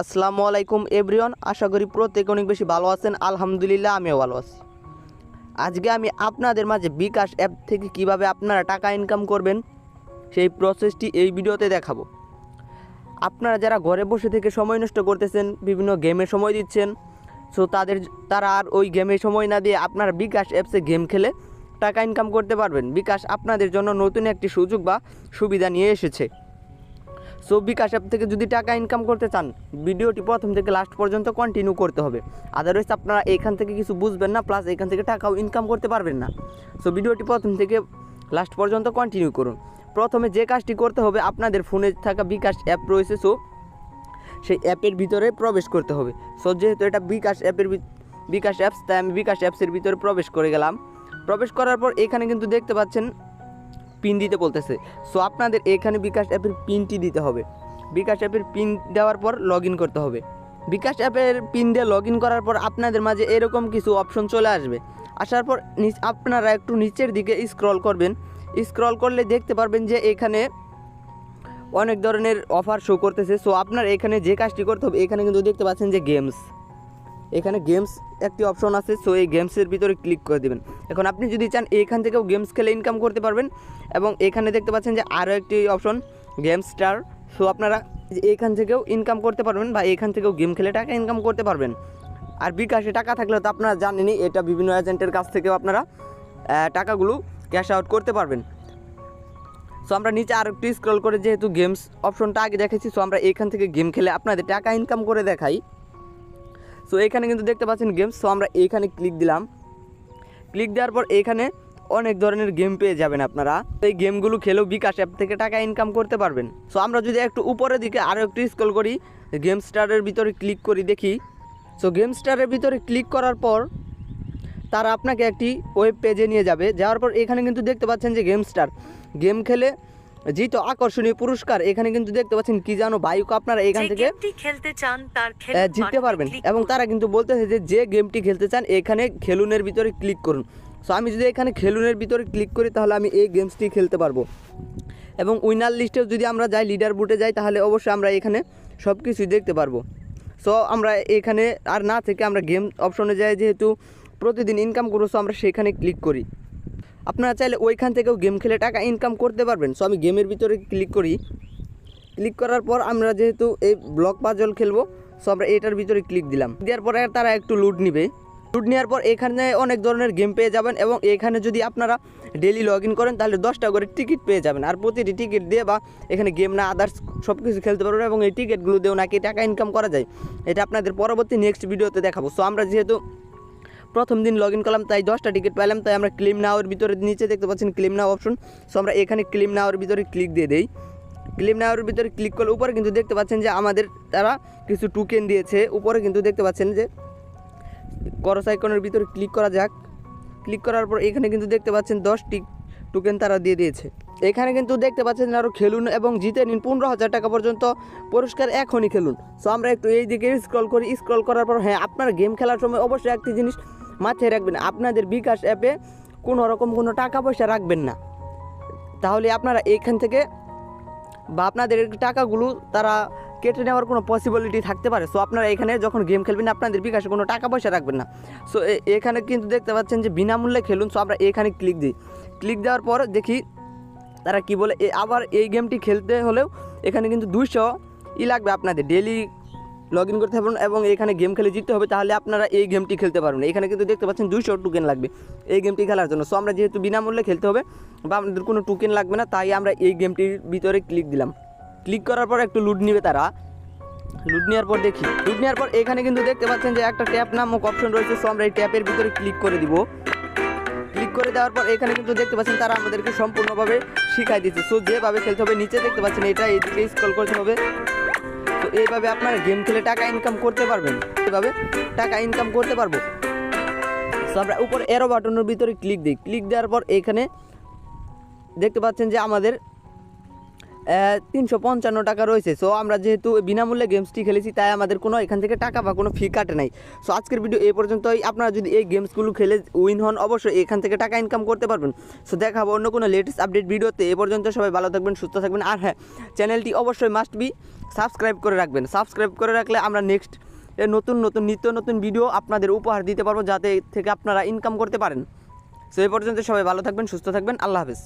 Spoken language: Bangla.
আসসালামু আলাইকুম, এভরিওয়ান। আশা করি প্রত্যেকে অনেক বেশি ভালো আছেন। আলহামদুলিল্লাহ, আমিও ভালো আছি। আজকে আমি আপনাদের মাঝে বিকাশ অ্যাপ থেকে কীভাবে আপনারা টাকা ইনকাম করবেন, সেই প্রসেসটি এই ভিডিওতে দেখাবো। আপনারা যারা ঘরে বসে থেকে সময় নষ্ট করতেছেন, বিভিন্ন গেমে সময় দিচ্ছেন সো তাদের, তারা আর ওই গেমে সময় না দিয়ে আপনারা বিকাশ অ্যাপসে গেম খেলে টাকা ইনকাম করতে পারবেন। বিকাশ আপনাদের জন্য নতুন একটি সুযোগ বা সুবিধা নিয়ে এসেছে। সো বিকাশ অ্যাপ থেকে যদি টাকা ইনকাম করতে চান, ভিডিওটি প্রথম থেকে লাস্ট পর্যন্ত কন্টিনিউ করতে হবে। আদারওয়াইজ আপনারা এখান থেকে কিছু বুঝবেন না প্লাস এখান থেকে টাকাও ইনকাম করতে পারবেন না। সো ভিডিওটি প্রথম থেকে লাস্ট পর্যন্ত কন্টিনিউ করুন। প্রথমে যে কাজটি করতে হবে, আপনাদের ফোনে থাকা বিকাশ অ্যাপ রয়েছে, সো সেই অ্যাপের ভিতরে প্রবেশ করতে হবে। সো যেহেতু এটা বিকাশ অ্যাপের বিকাশ অ্যাপস, তাই আমি বিকাশ অ্যাপসের ভিতরে প্রবেশ করে গেলাম। প্রবেশ করার পর এখানে কিন্তু দেখতে পাচ্ছেন পিন দিতে বলতেছে। সো আপনাদের এখানে বিকাশ অ্যাপের পিনটি দিতে হবে। বিকাশ অ্যাপের পিন দেওয়ার পর লগ করতে হবে। বিকাশ অ্যাপের পিন দিয়ে লগ করার পর আপনাদের মাঝে এরকম কিছু অপশন চলে আসবে। আসার পর আপনারা একটু নিচের দিকে স্ক্রল করবেন। স্ক্রল করলে দেখতে পারবেন যে এখানে অনেক ধরনের অফার শো করতেছে। সো আপনার এখানে যে কাজটি করতে হবে, এখানে কিন্তু দেখতে পাচ্ছেন যে গেমস এখানে গেমস একটি অপশন আছে সো এই গেমসের ভিতরে ক্লিক করে দেবেন। এখন আপনি যদি চান এখান থেকেও গেমস খেলে ইনকাম করতে পারবেন, এবং এখানে দেখতে পাচ্ছেন যে আরও একটি অপশন গেম স্টার সো আপনারা এখান থেকেও ইনকাম করতে পারবেন বা এখান থেকেও গেম খেলে টাকা ইনকাম করতে পারবেন। আর বিকাশে টাকা থাকলে তো আপনারা জানেনই, এটা বিভিন্ন এজেন্টের কাছ থেকেও আপনারা টাকাগুলো ক্যাশ আউট করতে পারবেন। সো আমরা নিচে আর একটু স্ক্রল করে, যেহেতু গেমস অপশনটা আগে দেখেছি সো আমরা এখান থেকে গেম খেলে আপনাদের টাকা ইনকাম করে দেখাই। সো এখানে কিন্তু দেখতে পাচ্ছেন গেমস সো আমরা এইখানে ক্লিক দিলাম। ক্লিক দেওয়ার পর এখানে অনেক ধরনের গেম পেয়ে যাবেন আপনারা। এই গেমগুলো খেলেও বিকাশ অ্যাপ থেকে টাকা ইনকাম করতে পারবেন। সো আমরা যদি একটু উপরের দিকে আরও একটু স্ক্রল করি গেম স্টারের ভিতরে ক্লিক করি দেখি। সো গেম স্টারের ভিতরে ক্লিক করার পর তারা আপনাকে একটি ওয়েব পেজে নিয়ে যাবে। যাওয়ার পর এখানে কিন্তু দেখতে পাচ্ছেন যে গেম স্টার গেম খেলে জিত আকর্ষণীয় পুরস্কার এখানে কিন্তু দেখতে পাচ্ছেন কি জানো বাইক আপনারা এখান থেকে খেলতে চান তার জিততে পারবেন। এবং তারা কিন্তু বলতেছে যে যে গেমটি খেলতে চান এখানে খেলুনের ভিতরে ক্লিক করুন। সো আমি যদি এখানে খেলুনের ভিতরে ক্লিক করি তাহলে আমি এই গেমসটি খেলতে পারব। এবং উইনার লিস্টেও যদি আমরা যাই লিডার বুটে যাই তাহলে অবশ্যই আমরা এখানে সব কিছুই দেখতে পারব। সো আমরা এখানে আর না থেকে আমরা গেম অপশনে যাই যেহেতু প্রতিদিন ইনকাম করব সো আমরা সেখানে ক্লিক করি। আপনারা চাইলে ওইখান থেকেও গেম খেলে টাকা ইনকাম করতে পারবেন। সো আমি গেমের ভিতরে ক্লিক করি। ক্লিক করার পর আমরা যেহেতু এই ব্লক পাজল খেলব সো আমরা এটার ভিতরে ক্লিক দিলাম। দেওয়ার পরে তারা একটু লুট নিবে। লুট নেওয়ার পর এখানে অনেক ধরনের গেম পেয়ে যাবেন এবং এখানে যদি আপনারা ডেলি লগ ইন করেন, তাহলে দশটা করে টিকিট পেয়ে যাবেন। আর প্রতিটি টিকিট দিয়ে বা এখানে গেম না আদার্স সব কিছু খেলতে পারবেন এবং এই টিকিটগুলো দিয়েও নাকি টাকা ইনকাম করা যায়। এটা আপনাদের পরবর্তী নেক্সট ভিডিওতে দেখাবো। সো আমরা যেহেতু প্রথম দিন লগ ইন করলাম, তাই দশটা টিকিট পেলাম, তাই আমরা ক্লেম নাওয়ার ভিতরে নিচে দেখতে পাচ্ছেন ক্লিম নাও অপশন সো আমরা এখানে ক্লেম নাওয়ার ভিতরে ক্লিক দিয়ে দেই। ক্লেম নাওয়ার ভিতরে ক্লিক করলে উপরে কিন্তু দেখতে পাচ্ছেন যে আমাদের তারা কিছু টুকেন দিয়েছে, উপরে কিন্তু দেখতে পাচ্ছেন যে করস আইকনের ভিতরে ক্লিক করা যাক। ক্লিক করার পর এখানে কিন্তু দেখতে পাচ্ছেন দশটি টোকেন তারা দিয়ে দিয়েছে। এখানে কিন্তু দেখতে পাচ্ছেন আরও খেলুন এবং জিতে নিন, পনেরো হাজার টাকা পর্যন্ত পুরস্কার এখনই খেলুন। সো আমরা একটু এই দিকে স্ক্রল করি স্ক্রল করার পর হ্যাঁ আপনার গেম খেলার সময় অবশ্যই একটি জিনিস মাথায় রাখবেন, আপনাদের বিকাশ অ্যাপে কোনো রকম কোনো টাকা পয়সা রাখবেন না। তাহলে আপনারা এইখান থেকে বা আপনাদের টাকাগুলো তারা কেটে নেওয়ার কোনো পসিবিলিটি থাকতে পারে। সো আপনারা এখানে যখন গেম খেলবেন, আপনাদের বিকাশে কোনো টাকা পয়সা রাখবেন না। সো এখানে কিন্তু দেখতে পাচ্ছেন যে বিনামূল্যে খেলুন। সো আমরা এখানে ক্লিক দিই। ক্লিক দেওয়ার পর দেখি তারা কি বলে আবার এই গেমটি খেলতে হলেও এখানে কিন্তু দুইশো ই লাগবে আপনাদের। ডেলি লগ ইন করতে পারবেন এবং এখানে গেম খেলে জিততে হবে, তাহলে আপনারা এই গেমটি খেলতে পারবেন। এখানে কিন্তু দেখতে পাচ্ছেন দুইশো টোকেন লাগবে এই গেমটি খেলার জন্য। সো আমরা যেহেতু বিনামূল্যে খেলতে হবে বা আমাদের কোনো টোকেন লাগবে না, তাই আমরা এই গেমটির ভিতরে ক্লিক দিলাম। ক্লিক করার পর একটু লুট নিবে তারা। লুট নেওয়ার পর দেখি। লুট নেওয়ার পর এখানে কিন্তু দেখতে পাচ্ছেন যে একটা ট্যাপ নামক অপশন রয়েছে সো আমরা এই ট্যাপের ভিতরে ক্লিক করে দিব। ক্লিক করে দেওয়ার পর এখানে কিন্তু দেখতে পাচ্ছেন তারা আমাদেরকে সম্পূর্ণভাবে শিখাই দিচ্ছে। সো যেভাবে খেলতে হবে, নিচে দেখতে পাচ্ছেন এটা এইদিকে স্ক্রল করতে হবে। এইভাবে আপনারা গেম খেলে টাকা ইনকাম করতে পারবেন। এইভাবে টাকা ইনকাম করতে পারব। সো আমরা উপর এরো বাটনের ভিতরে ক্লিক দিই। ক্লিক দেওয়ার পর এখানে দেখতে পাচ্ছেন যে আমাদের তিনশো পঞ্চান্ন টাকা রয়েছে। সো আমরা যেহেতু বিনামূল্যে গেমসটি খেলেছি, তাই আমাদের কোনো, এখান থেকে টাকা বা কোনো ফি কাটে নাই। সো আজকের ভিডিও এই পর্যন্তই। আপনারা যদি এই গেমসগুলো খেলে উইন হন, অবশ্যই এখান থেকে টাকা ইনকাম করতে পারবেন। সো দেখা হবে অন্য কোনো লেটেস্ট আপডেট ভিডিওতে এ পর্যন্ত সবাই ভালো থাকবেন, সুস্থ থাকবেন। আর হ্যাঁ চ্যানেলটি অবশ্যই মাস্ট বি সাবস্ক্রাইব করে রাখবেন। সাবস্ক্রাইব করে রাখলে আমরা নেক্সট নতুন নতুন, নিত্য নতুন ভিডিও আপনাদের উপহার দিতে পারব, যাতে থেকে আপনারা ইনকাম করতে পারেন। সো এই পর্যন্ত সবাই ভালো থাকবেন, সুস্থ থাকবেন। আল্লাহ হাফেজ।